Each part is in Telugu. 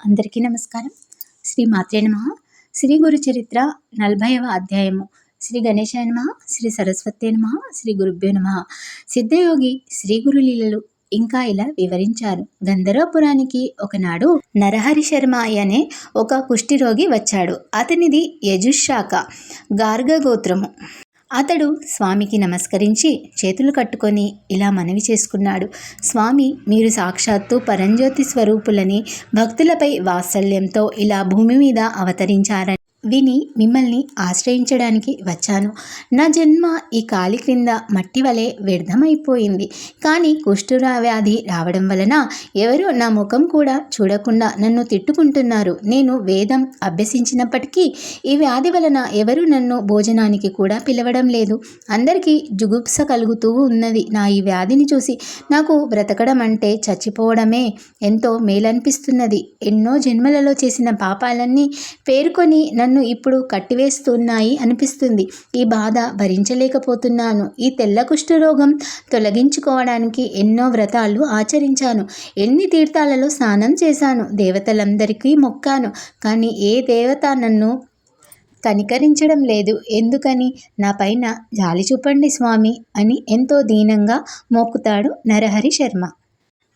అందరికీ నమస్కారం. శ్రీ మాత్రే నమ. శ్రీ గురు చరిత్ర నలభైవ అధ్యాయము. శ్రీ గణేశాయ నమ. శ్రీ సరస్వతి నమ. శ్రీ గురుభ్యో నమ. సిద్ధయోగి శ్రీ గురు లీలలు ఇంకా ఇలా వివరించారు. గంధర్వపురానికి ఒకనాడు నరహరి శర్మ అనే ఒక కుష్ఠిరోగి వచ్చాడు. అతనిది యజుశాఖ గార్గగోత్రము. అతడు స్వామికి నమస్కరించి చేతులు కట్టుకొని ఇలా మనవి చేసుకున్నాడు. స్వామి మీరు సాక్షాత్తు పరంజ్యోతి స్వరూపులని భక్తులపై వాత్సల్యంతో ఇలా భూమి మీద అవతరించారని విని మిమ్మల్ని ఆశ్రయించడానికి వచ్చాను. నా జన్మ ఈ కాలి క్రింద మట్టి వలె వ్యర్థమైపోయింది. కానీ కుష్ఠురా వ్యాధి రావడం వలన ఎవరు నా ముఖం కూడా చూడకుండా నన్ను తిట్టుకుంటున్నారు. నేను వేదం అభ్యసించినప్పటికీ ఈ వ్యాధి వలన ఎవరు నన్ను భోజనానికి కూడా పిలవడం లేదు. అందరికీ జుగుప్స కలుగుతూ ఉన్నది. నా ఈ వ్యాధిని చూసి నాకు బ్రతకడం అంటే చచ్చిపోవడమే ఎంతో మేలనిపిస్తున్నది. ఎన్నో జన్మలలో చేసిన పాపాలన్నీ పేర్కొని నన్ను ఇప్పుడు కట్టివేస్తున్నాయి అనిపిస్తుంది. ఈ బాధ భరించలేకపోతున్నాను. ఈ తెల్ల కుష్ఠరోగం తొలగించుకోవడానికి ఎన్నో వ్రతాలు ఆచరించాను. ఎన్ని తీర్థాలలో స్నానం చేశాను. దేవతలందరికీ మొక్కాను. కానీ ఏ దేవత నన్ను కనికరించడం లేదు. ఎందుకని? నా పైన జాలి చూపండి స్వామి అని ఎంతో దీనంగా మొక్కుతాడు నరహరి శర్మ.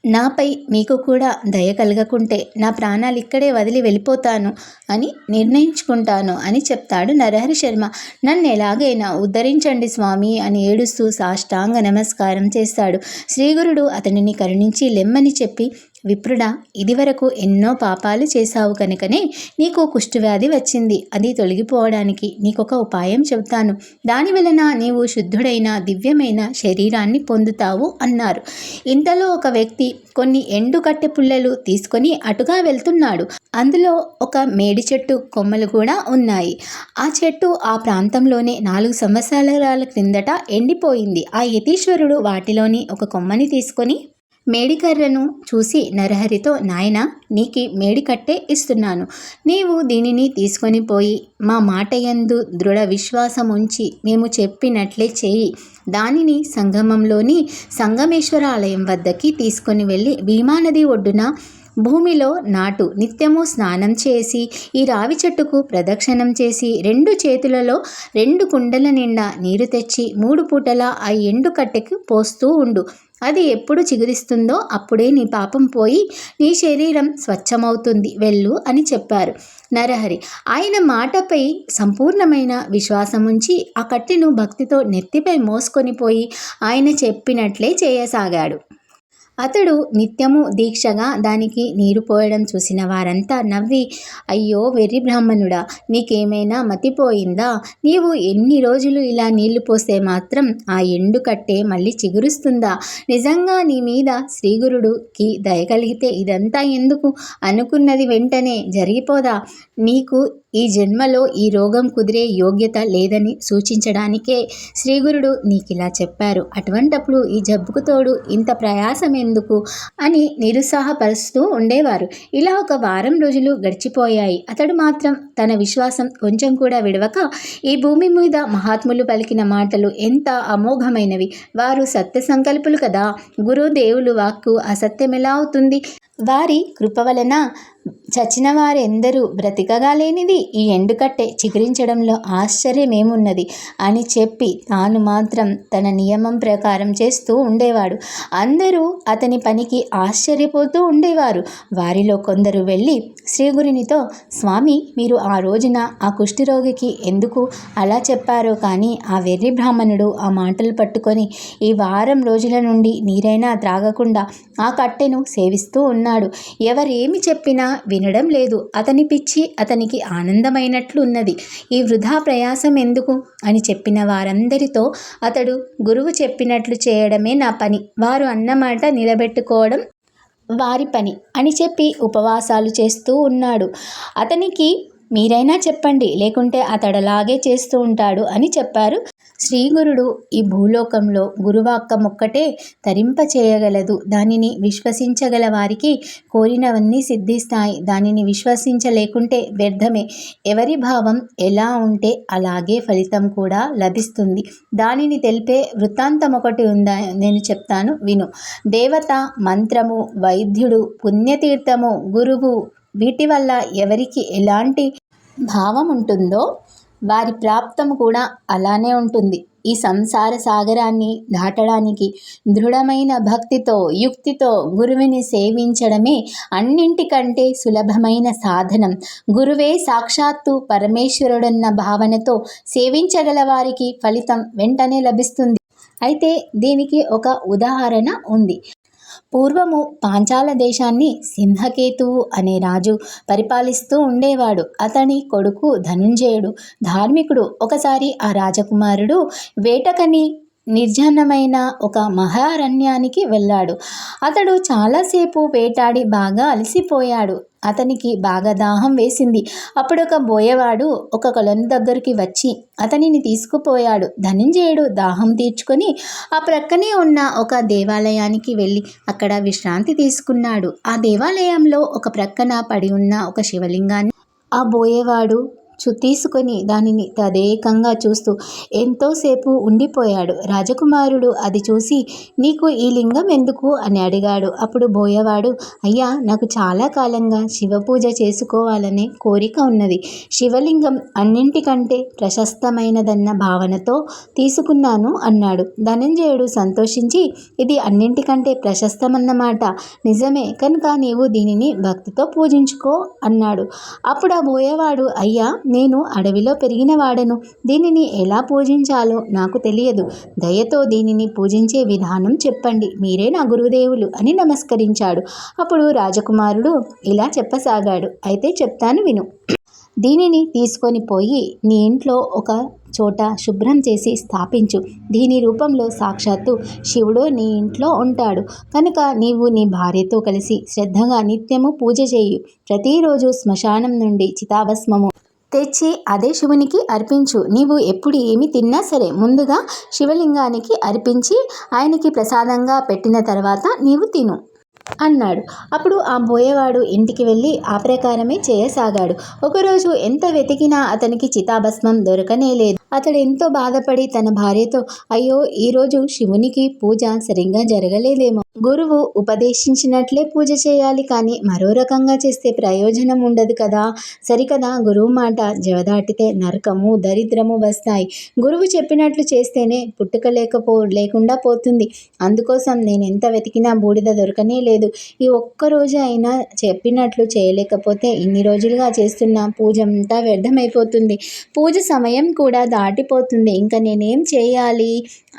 నాపై మీకు కూడా దయ కలగకుంటే నా ప్రాణాలు ఇక్కడే వదిలి వెళ్ళిపోతాను అని నిర్ణయించుకుంటాను అని చెప్తాడు నరహరి శర్మ. నన్ను ఎలాగైనా ఉద్ధరించండి స్వామి అని ఏడుస్తూ సాష్టాంగ నమస్కారం చేస్తాడు. శ్రీగురుడు అతనిని కరుణించి లెమ్మని చెప్పి విప్రుడా ఇదివరకు ఎన్నో పాపాలు చేశావు కనుకనే నీకు కుష్ఠవ్యాధి వచ్చింది. అది తొలగిపోవడానికి నీకొక ఉపాయం చెబుతాను. దాని వలన నీవు శుద్ధుడైన దివ్యమైన శరీరాన్ని పొందుతావు అన్నారు. ఇంతలో ఒక వ్యక్తి కొన్ని ఎండు కట్టె పుల్లలు తీసుకొని అటుగా వెళ్తున్నాడు. అందులో ఒక మేడి చెట్టు కొమ్మలు కూడా ఉన్నాయి. ఆ చెట్టు ఆ ప్రాంతంలోనే నాలుగు సంవత్సరాల క్రిందట ఎండిపోయింది. ఆ యతీశ్వరుడు వాటిలోని ఒక కొమ్మని తీసుకొని మేడికర్రను చూసి నరహరితో నాయన నీకి మేడికట్టే ఇస్తున్నాను. నీవు దీనిని తీసుకొని పోయి మా మాటయందు దృఢ విశ్వాసం ఉంచి మేము చెప్పినట్లే చేయి. దానిని సంగమంలోని సంగమేశ్వర ఆలయం వద్దకి తీసుకొని వెళ్ళి భీమానది ఒడ్డున భూమిలో నాటు నిత్యము స్నానం చేసి ఈ రావి చెట్టుకు ప్రదక్షిణం చేసి రెండు చేతులలో రెండు కుండల నిండా నీరు తెచ్చి మూడు పూటల ఆ ఎండు కట్టెకు పోస్తూ ఉండు. అది ఎప్పుడు చిగురిస్తుందో అప్పుడే నీ పాపం పోయి నీ శరీరం స్వచ్ఛమవుతుంది వెళ్ళు అని చెప్పారు. నరహరి ఆయన మాటపై సంపూర్ణమైన విశ్వాసం ఉంచి ఆ కట్టెను భక్తితో నెత్తిపై మోసుకొని పోయి ఆయన చెప్పినట్లే చేయసాగాడు. అతడు నిత్యము దీక్షగా దానికి నీరు పోయడం చూసిన వారంతా నవ్వి అయ్యో వెర్రి బ్రాహ్మణుడా నీకేమైనా మతిపోయిందా నీవు ఎన్ని రోజులు ఇలా నీళ్ళు పోస్తే మాత్రం ఆ ఎండు కట్టే మళ్ళీ చిగురుస్తుందా? నిజంగా నీ మీద శ్రీగురుడుకి దయ కలిగితే ఇదంతా ఎందుకు? అనుకున్నది వెంటనే జరిగిపోదా? నీకు ఈ జన్మలో ఈ రోగం కుదిరే యోగ్యత లేదని సూచించడానికే శ్రీగురుడు నీకిలా చెప్పారు. అటువంటప్పుడు ఈ జబ్బుకు తోడు ఇంత ప్రయాసం ఎందుకు? అని నిరుత్సాహపరుస్తూ ఉండేవారు. ఇలా ఒక వారం రోజులు గడిచిపోయాయి. అతడు మాత్రం తన విశ్వాసం కొంచెం కూడా విడవక ఈ భూమి మీద మహాత్ములు పలికిన మాటలు ఎంత అమోఘమైనవి. వారు సత్య సంకల్పులు కదా. గురుదేవులు వాక్కు అసత్యం ఎలా అవుతుంది? వారి కృప వలన చచ్చిన వారెందరూ బ్రతికగా లేనిది ఈ ఎండుకట్టె చిగురించడంలో ఆశ్చర్యమేమున్నది అని చెప్పి తాను మాత్రం తన నియమం ప్రకారం చేస్తూ ఉండేవాడు. అందరూ అతని పనికి ఆశ్చర్యపోతూ ఉండేవారు. వారిలో కొందరు వెళ్ళి శ్రీగురినితో స్వామి మీరు ఆ రోజున ఆ కుష్ఠరోగికి ఎందుకు అలా చెప్పారో కానీ ఆ వెర్రి బ్రాహ్మణుడు ఆ మాటలు పట్టుకొని ఈ వారం రోజుల నుండి నీరైనా త్రాగకుండా ఆ కట్టెను సేవిస్తూ ఉన్నాడు. ఎవరేమి చెప్పినా వినడం లేదు. అతని పిచ్చి అతనికి ఆనందమైనట్లు ఉన్నది ఈ వృధా ప్రయాసం ఎందుకు? అని చెప్పిన వారందరితో అతడు గురువు చెప్పినట్లు చేయడమే నా పని. వారు అన్నమాట నిలబెట్టుకోవడం వారి పని అని చెప్పి ఉపవాసాలు చేస్తూ ఉన్నాడు. అతనికి మీరైనా చెప్పండి లేకుంటే అతడలాగే చేస్తూ ఉంటాడు అని చెప్పారు. శ్రీగురుడు ఈ భూలోకంలో గురువాక్కం ఒక్కటే తరింప చేయగలదు. దానిని విశ్వసించగల వారికి కోరినవన్నీ సిద్ధిస్తాయి. దానిని విశ్వసించలేకుంటే వ్యర్థమే. ఎవరి భావం ఎలా ఉంటే అలాగే ఫలితం కూడా లభిస్తుంది. దానిని తెలిపే వృత్తాంతం ఒకటి ఉందా? నేను చెప్తాను విను. దేవత మంత్రము వైద్యుడు పుణ్యతీర్థము గురువు వీటి వల్ల ఎవరికి ఎలాంటి భావం ఉంటుందో వారి ప్రాప్తం కూడా అలానే ఉంటుంది. ఈ సంసార సాగరాన్ని దాటడానికి దృఢమైన భక్తితో యుక్తితో గురువుని సేవించడమే అన్నింటికంటే సులభమైన సాధనం. గురువే సాక్షాత్తు పరమేశ్వరుడన్న భావనతో సేవించగల వారికి ఫలితం వెంటనే లభిస్తుంది. అయితే దీనికి ఒక ఉదాహరణ ఉంది. పూర్వము పాంచాల దేశాన్ని సింహకేతువు అనే రాజు పరిపాలిస్తూ ఉండేవాడు. అతని కొడుకు ధనుంజయుడు ధార్మికుడు. ఒకసారి ఆ రాజకుమారుడు వేటకని నిర్జనమైన ఒక మహారణ్యానికి వెళ్ళాడు. అతడు చాలాసేపు వేటాడి బాగా అలసిపోయాడు. అతనికి బాగా దాహం వేసింది. అప్పుడు ఒక బోయవాడు ఒక కొలను దగ్గరికి వచ్చి అతనిని తీసుకుపోయాడు. ధనంజయుడు దాహం తీర్చుకొని ఆ ప్రక్కనే ఉన్న ఒక దేవాలయానికి వెళ్ళి అక్కడ విశ్రాంతి తీసుకున్నాడు. ఆ దేవాలయంలో ఒక ప్రక్కన పడి ఉన్న ఒక శివలింగాన్ని ఆ బోయేవాడు చు తీసుకొని దానిని తదేకంగా చూస్తూ ఎంతోసేపు ఉండిపోయాడు. రాజకుమారుడు అది చూసి నీకు ఈ లింగం ఎందుకు? అని అడిగాడు. అప్పుడు బోయవాడు అయ్యా నాకు చాలా కాలంగా శివపూజ చేసుకోవాలనే కోరిక ఉన్నది. శివలింగం అన్నింటికంటే ప్రశస్తమైనదన్న భావనతో తీసుకున్నాను అన్నాడు. ధనంజయుడు సంతోషించి ఇది అన్నింటికంటే ప్రశస్తమన్నమాట. నిజమే కనుక నీవు దీనిని భక్తితో పూజించుకో అన్నాడు. అప్పుడు ఆ బోయవాడు అయ్యా నేను అడవిలో పెరిగిన వాడను. దీనిని ఎలా పూజించాలో నాకు తెలియదు. దయతో దీనిని పూజించే విధానం చెప్పండి. మీరే నా గురుదేవులు అని నమస్కరించాడు. అప్పుడు రాజకుమారుడు ఇలా చెప్పసాగాడు. అయితే చెప్తాను విను. దీనిని తీసుకొని పోయి నీ ఇంట్లో ఒక చోట శుభ్రం చేసి స్థాపించు. దీని రూపంలో సాక్షాత్తు శివుడు నీ ఇంట్లో ఉంటాడు. కనుక నీవు నీ భార్యతో కలిసి శ్రద్ధగా నిత్యము పూజ చేయు. ప్రతిరోజు శ్మశానం నుండి చితాభస్మము తెచ్చి అదే శివునికి అర్పించు. నీవు ఎప్పుడు ఏమి తిన్నా సరే ముందుగా శివలింగానికి అర్పించి ఆయనకి ప్రసాదంగా పెట్టిన తర్వాత నీవు తిను అన్నాడు. అప్పుడు ఆ బోయేవాడు ఇంటికి వెళ్ళి ఆ ప్రకారమే చేయసాగాడు. ఒకరోజు ఎంత వెతికినా అతనికి చితాభస్మం దొరకనే లేదు. అతడు ఎంతో బాధపడి తన భార్యతో అయ్యో ఈరోజు శివునికి పూజ సరిగ్గా జరగలేదేమో. గురువు ఉపదేశించినట్లే పూజ చేయాలి కానీ మరో రకంగా చేస్తే ప్రయోజనం ఉండదు కదా? సరికదా? గురువు మాట జవదాటితే నరకము దరిద్రము వస్తాయి. గురువు చెప్పినట్లు చేస్తేనే పుట్టుక లేకపో లేకుండా పోతుంది. అందుకోసం నేను ఎంత వెతికినా బూడిద దొరకనే లేదు. ఈ ఒక్కరోజు అయినా చెప్పినట్లు చేయలేకపోతే ఇన్ని రోజులుగా చేస్తున్న పూజ అంతా వ్యర్థమైపోతుంది. పూజ సమయం కూడా దాటిపోతుంది. ఇంకా నేనేం చేయాలి?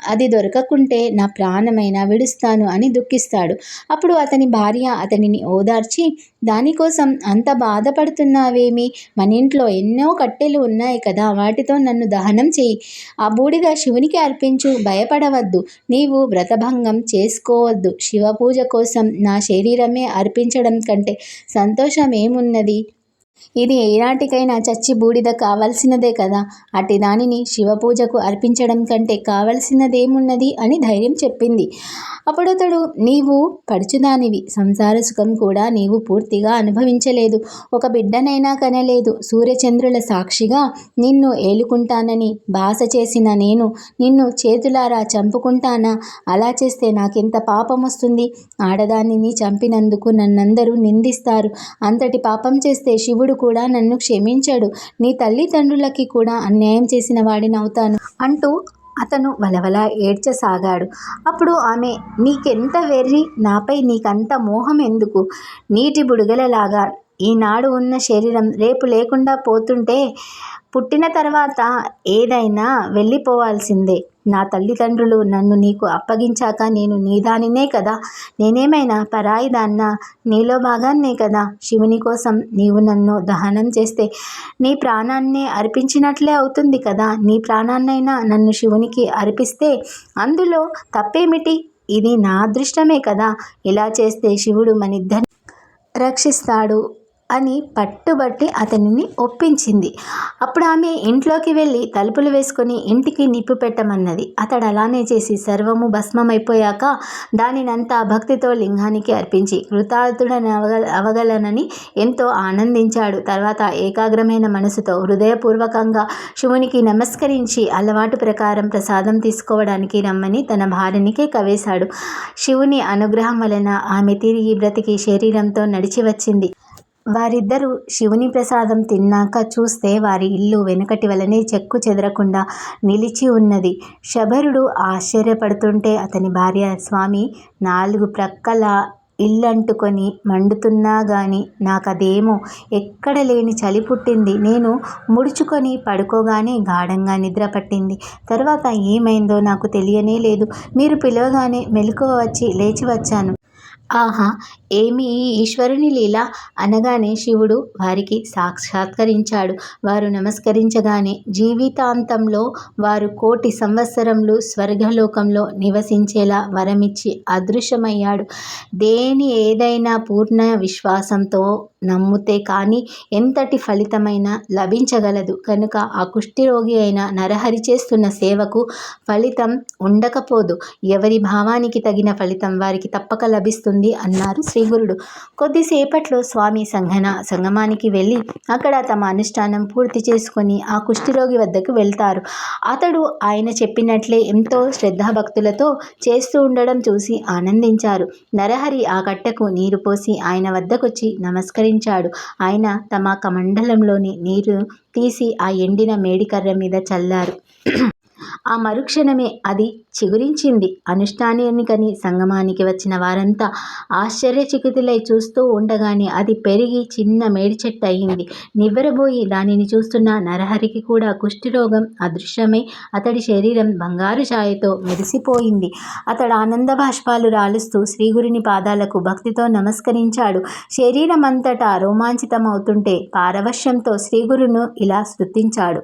అది దొరకకుంటే నా ప్రాణమైనా విడుస్తాను అని దుఃఖిస్తాడు. అప్పుడు అతని భార్య అతనిని ఓదార్చి దానికోసం అంత బాధపడుతున్నావేమి? మన ఇంట్లో ఎన్నో కట్టెలు ఉన్నాయి కదా వాటితో నన్ను దహనం చేయి ఆ బూడిద శివునికి అర్పించు భయపడవద్దు. నీవు వ్రతభంగం చేసుకోవద్దు. శివ పూజ కోసం నా శరీరమే అర్పించడం కంటే సంతోషం ఏమున్నది? ఇది ఏనాటికైనా చచ్చి బూడిద కావాల్సినదే కదా. అట్టి దానిని శివపూజకు అర్పించడం కంటే కావలసినదేమున్నది అని ధైర్యం చెప్పింది. అప్పుడతడు నీవు పడుచుదానివి. సంసార సుఖం కూడా నీవు పూర్తిగా అనుభవించలేదు. ఒక బిడ్డనైనా కనలేదు. సూర్యచంద్రుల సాక్షిగా నిన్ను ఏలుకుంటానని బాస చేసిన నేను నిన్ను చేతులారా చంపుకుంటానా? అలా చేస్తే నాకెంత పాపం వస్తుంది? ఆడదానిని చంపినందుకు నన్నందరూ నిందిస్తారు. అంతటి పాపం చేస్తే శివుడు కూడా నన్ను క్షమించాడు. నీ తల్లిదండ్రులకి కూడా అన్యాయం చేసిన వాడినవుతాను అంటూ అతను వలవల ఏడ్చసాగాడు. అప్పుడు ఆమె నీకెంత వెర్రి? నాపై నీకంత మోహం ఎందుకు? నీటి బుడగలలాగా ఈనాడు ఉన్న శరీరం రేపు లేకుండా పోతుంటే పుట్టిన తర్వాత ఏదైనా వెళ్ళిపోవాల్సిందే. నా తల్లిదండ్రులు నన్ను నీకు అప్పగించాక నేను నీదానినే కదా. నేనేమైనా పరాయి దాన్న నీలో భాగాన్నే కదా. శివుని కోసం నీవు నన్ను దహనం చేస్తే నీ ప్రాణాన్నే అర్పించినట్లే అవుతుంది కదా. నీ ప్రాణాన్నైనా నన్ను శివునికి అర్పిస్తే అందులో తప్పేమిటి? ఇది నా అదృష్టమే కదా. ఇలా చేస్తే శివుడు మనిద్దరిని రక్షిస్తాడు. అని పట్టుబట్టి అతనిని ఒప్పించింది. అప్పుడు ఆమె ఇంట్లోకి వెళ్ళి తలుపులు వేసుకొని ఇంటికి నిప్పు పెట్టమన్నది. అతడు అలానే చేసి సర్వము భస్మమైపోయాక దానినంతా భక్తితో లింగానికి అర్పించి కృతార్థుడని అవగ అవగలనని ఎంతో ఆనందించాడు. తర్వాత ఏకాగ్రమైన మనసుతో హృదయపూర్వకంగా శివునికి నమస్కరించి అలవాటు ప్రకారం ప్రసాదం తీసుకోవడానికి రమ్మని తన భార్యనికే కవేశాడు. శివుని అనుగ్రహం వలన ఆమె తిరిగి బ్రతికి శరీరంతో నడిచి వచ్చింది వారిద్దరూ శివుని ప్రసాదం తిన్నాక చూస్తే వారి ఇల్లు వెనుకటి వలనే చెక్కు చెదరకుండా నిలిచి ఉన్నది. శబరుడు ఆశ్చర్యపడుతుంటే అతని భార్య స్వామి నాలుగు ప్రక్కల ఇల్లంటుకొని మండుతున్నగాని నాకదేమో ఎక్కడలేని చలి పుట్టింది. నేను ముడుచుకొని పడుకోగానే గాఢంగా నిద్ర పట్టింది. తర్వాత ఏమైందో నాకు తెలియనే లేదు. మీరు పిలవగానే మెలకువ వచ్చి లేచి వచ్చాను. ఆహా! ఏమి ఈ ఈశ్వరుని లీల! అనగానే శివుడు వారికి సాక్షాత్కరించాడు. వారు నమస్కరించగానే జీవితాంతంలో వారు కోటి సంవత్సరములు స్వర్గలోకంలో నివసించేలా వరమిచ్చి అదృశ్యమయ్యాడు. దేని ఏదైనా పూర్ణ విశ్వాసంతో నమ్మితే కానీ ఎంతటి ఫలితమైనా లభించగలదు కనుక ఆ కుష్ఠిరోగి అయిన నరహరి చేస్తున్న సేవకు ఫలితం ఉండకపోదు. ఎవరి భావానికి తగిన ఫలితం వారికి తప్పక లభిస్తుంది అన్నారు శ్రీగురుడు. కొద్దిసేపట్లో స్వామి సంఘన సంగమానికి వెళ్ళి అక్కడ తమ అనుష్ఠానం పూర్తి చేసుకొని ఆ కుష్ఠిరోగి వద్దకు వెళ్తారు అతడు ఆయన చెప్పినట్లే ఎంతో శ్రద్ధాభక్తులతో చేస్తూ ఉండడం చూసి ఆనందించారు. నరహరి ఆ కట్టకు నీరు పోసి ఆయన వద్దకొచ్చి నమస్కరించాడు. ఆయన తమ కమండలంలోని నీరు తీసి ఆ ఎండిన మేడికర్ర మీద చల్లారు. ఆ మరుక్షణమే అది చిగురించింది. అనుష్ఠానానికని సంగమానికి వచ్చిన వారంతా ఆశ్చర్యచకితులై చూస్తూ ఉండగానే అది పెరిగి చిన్న మేడిచెట్టు అయింది. నివ్వెరబోయి దానిని చూస్తున్న నరహరికి కూడా కుష్ఠిరోగం అదృశ్యమై అతడి శరీరం బంగారు ఛాయతో మెరిసిపోయింది. అతడు ఆనందభాష్పాలు రాలుస్తూ శ్రీగురుని పాదాలకు భక్తితో నమస్కరించాడు. శరీరమంతటా రోమాంచితమవుతుంటే పారవశ్యంతో శ్రీగురును ఇలా స్థుతించాడు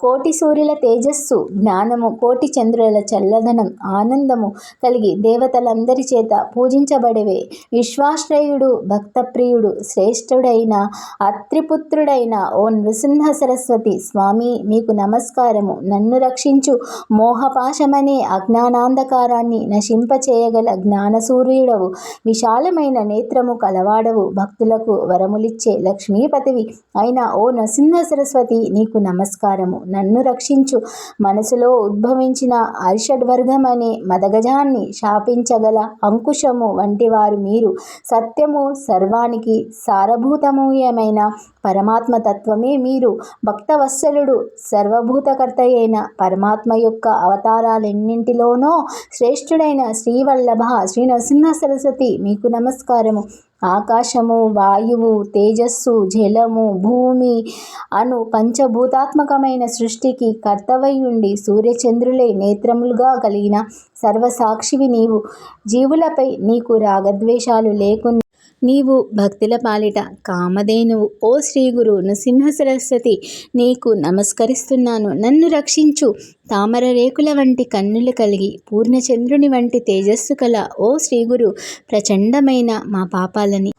కోటి సూర్యుల తేజస్సు, జ్ఞానము, కోటి చంద్రుల చల్లదనం, ఆనందము కలిగి దేవతలందరి చేత పూజించబడేవే విశ్వాశ్రయుడు, భక్తప్రియుడు, శ్రేష్ఠుడైన అత్రిపుత్రుడైన ఓ నృసింహ సరస్వతి స్వామి మీకు నమస్కారము. నన్ను రక్షించు. మోహపాశమనే అజ్ఞానాంధకారాన్ని నశింపచేయగల జ్ఞానసూర్యుడవు, విశాలమైన నేత్రము కలవాడవు, భక్తులకు వరములిచ్చే లక్ష్మీపతివి అయిన ఓ నృసింహ సరస్వతి నీకు నమస్కారము. నన్ను రక్షించు. మనసులో ఉద్భవించిన అరిషడ్వర్గమనే మదగజాన్ని శాపించగల అంకుశము వంటి వారు మీరు. సత్యము, సర్వానికి సారభూతమూయమైన పరమాత్మతత్వమే మీరు. భక్తవత్సలుడు, సర్వభూతకర్తయైన పరమాత్మ యొక్క అవతారాలెన్నింటిలోనో శ్రేష్ఠుడైన శ్రీవల్లభ శ్రీ నరసింహ సరస్వతి మీకు నమస్కారము. ఆకాశము, వాయువు, తేజస్సు, జలము, భూమి అను పంచభూతాత్మకమైన సృష్టికి కర్తవైయుండి సూర్యచంద్రులే నేత్రములుగా కలిగిన సర్వసాక్షివి నీవు. జీవులపై నీకు రాగద్వేషాలు లేకుండా నీవు భక్తుల పాలిట కామధేనువు. ఓ శ్రీగురు నృసింహసరస్వతీ! నీకు నమస్కరిస్తున్నాను. నన్ను రక్షించు. తామరరేకుల వంటి కన్నులు కలిగి పూర్ణచంద్రుని వంటి తేజస్సు కల ఓ శ్రీగురు! ప్రచండమైన మా పాపాలని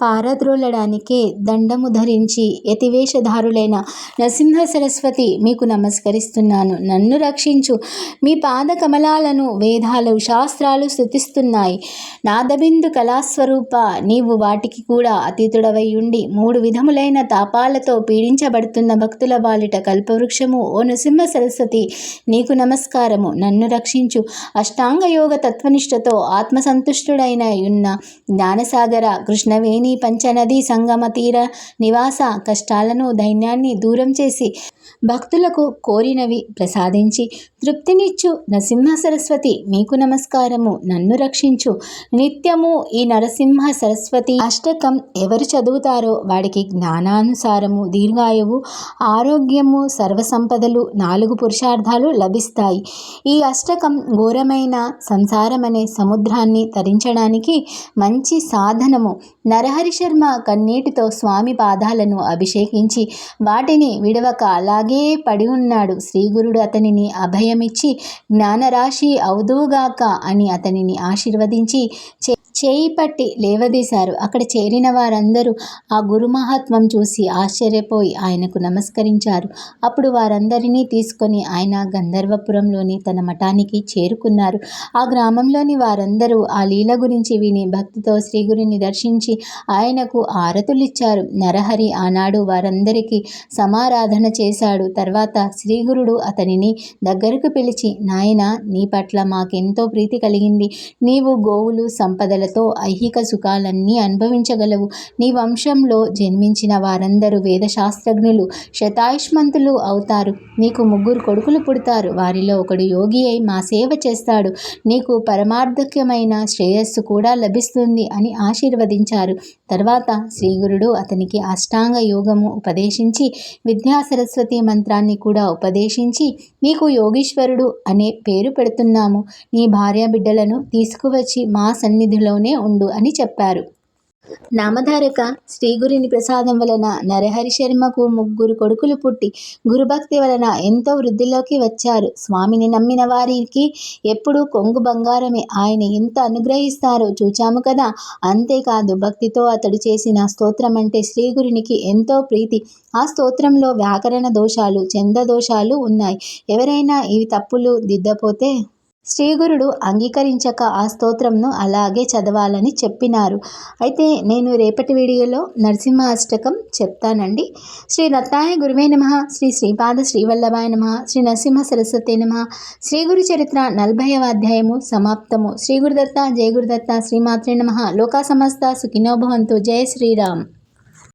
పారద్రోలడానికే దండము ధరించి యతివేషధారులైన నరసింహ సరస్వతి మీకు నమస్కరిస్తున్నాను. నన్ను రక్షించు. మీ పాదకమలాలను వేదాలు, శాస్త్రాలు స్థుతిస్తున్నాయి నాదబిందు కళాస్వరూప నీవు వాటికి కూడా అతీతుడవైయుండి మూడు విధములైన తాపాలతో పీడించబడుతున్న భక్తుల బాలిట కల్పవృక్షము ఓ నృసింహసరస్వతీ! నీకు నమస్కారము. నన్ను రక్షించు. అష్టాంగయోగ తత్వనిష్ఠతో ఆత్మసంతుష్టుడైయున్న జ్ఞానసాగర కృష్ణవేణి పంచనదీ సంగమ తీర నివాస కష్టాలను, దైన్యాన్ని దూరం చేసి భక్తులకు కోరినవి ప్రసాదించి తృప్తినిచ్చు నరసింహ సరస్వతి మీకు నమస్కారము. నన్ను రక్షించు. నిత్యము ఈ నరసింహ సరస్వతి అష్టకం ఎవరు చదువుతారో వాడికి జ్ఞానానుసారము దీర్ఘాయువు, ఆరోగ్యము, సర్వసంపదలు, నాలుగు పురుషార్థాలు లభిస్తాయి. ఈ అష్టకం ఘోరమైన సంసారమనే సముద్రాన్ని తరించడానికి మంచి సాధనము. నరహరి శర్మ కన్నీటితో స్వామి పాదాలను అభిషేకించి వాటిని విడవక అలాగే పడివున్నాడు. శ్రీగురుడు అతనిని అభయమిచ్చి జ్ఞానరాశి అవుదువుగాక అని అతనిని ఆశీర్వదించి చేయి పట్టి లేవదీశారు. అక్కడ చేరిన వారందరూ ఆ గురుమహాత్మ్యం చూసి ఆశ్చర్యపోయి ఆయనకు నమస్కరించారు. అప్పుడు వారందరినీ తీసుకొని ఆయన గంధర్వపురంలోని తన మఠానికి చేరుకున్నారు. ఆ గ్రామంలోని వారందరూ ఆ లీల గురించి విని భక్తితో శ్రీగురిని దర్శించి ఆయనకు ఆరతులిచ్చారు నరహరి ఆనాడు వారందరికీ సమారాధన చేశారు చేశాడు. తర్వాత శ్రీగురుడు అతనిని దగ్గరకు పిలిచి నాయన నీ పట్ల మాకెంతో ప్రీతి కలిగింది. నీవు గోవులు సంపదలతో ఐహిక సుఖాలన్నీ అనుభవించగలవు. నీ వంశంలో జన్మించిన వారందరూ వేదశాస్త్రజ్ఞులు శతాయుష్మంతులు అవుతారు. నీకు ముగ్గురు కొడుకులు పుడతారు. వారిలో ఒకడు యోగి అయి మా సేవ చేస్తాడు. నీకు పరమార్థకమైన శ్రేయస్సు కూడా లభిస్తుంది అని ఆశీర్వదించారు. తర్వాత శ్రీగురుడు అతనికి అష్టాంగ యోగము ఉపదేశించి విద్యా సరస్వతి మంత్రాన్ని కూడా ఉపదేశించి నీకు యోగీశ్వరుడు అనే పేరు పెడుతున్నాము. నీ భార్య బిడ్డలను తీసుకువచ్చి మా సన్నిధిలోనే ఉండు అని చెప్పారు. నామధారక శ్రీగురిని ప్రసాదం వలన నరహరి శర్మకు ముగ్గురు కొడుకులు పుట్టి గురుభక్తి వలన ఎంతో వృద్ధిలోకి వచ్చారు. స్వామిని నమ్మిన వారికి ఎప్పుడూ కొంగు బంగారమే. ఆయన ఎంత అనుగ్రహిస్తారో చూచాము కదా. అంతేకాదు భక్తితో అతడు చేసిన స్తోత్రం అంటే శ్రీగురునికి ఎంతో ప్రీతి. ఆ స్తోత్రంలో వ్యాకరణ దోషాలు చంద దోషాలు ఉన్నాయి. ఎవరైనా ఇవి తప్పులు దిద్దపోతే శ్రీగురుడు అంగీకరించక ఆ స్తోత్రంను అలాగే చదవాలని చెప్పినారు. అయితే నేను రేపటి వీడియోలో నరసింహ అష్టకం చెప్తానండి. శ్రీ రత్నాయ గురువే నమ శ్రీ శ్రీపాద శ్రీవల్లభాయ నమ శ్రీ నరసింహ సరస్వతి నమ. శ్రీ గురు చరిత్ర నలభైవ అధ్యాయము సమాప్తము. శ్రీ గురుదత్త జయ గురుదత్త శ్రీమాత్రే నమ. లోకా సమస్త సుఖినోభవంతు జయ శ్రీరామ్.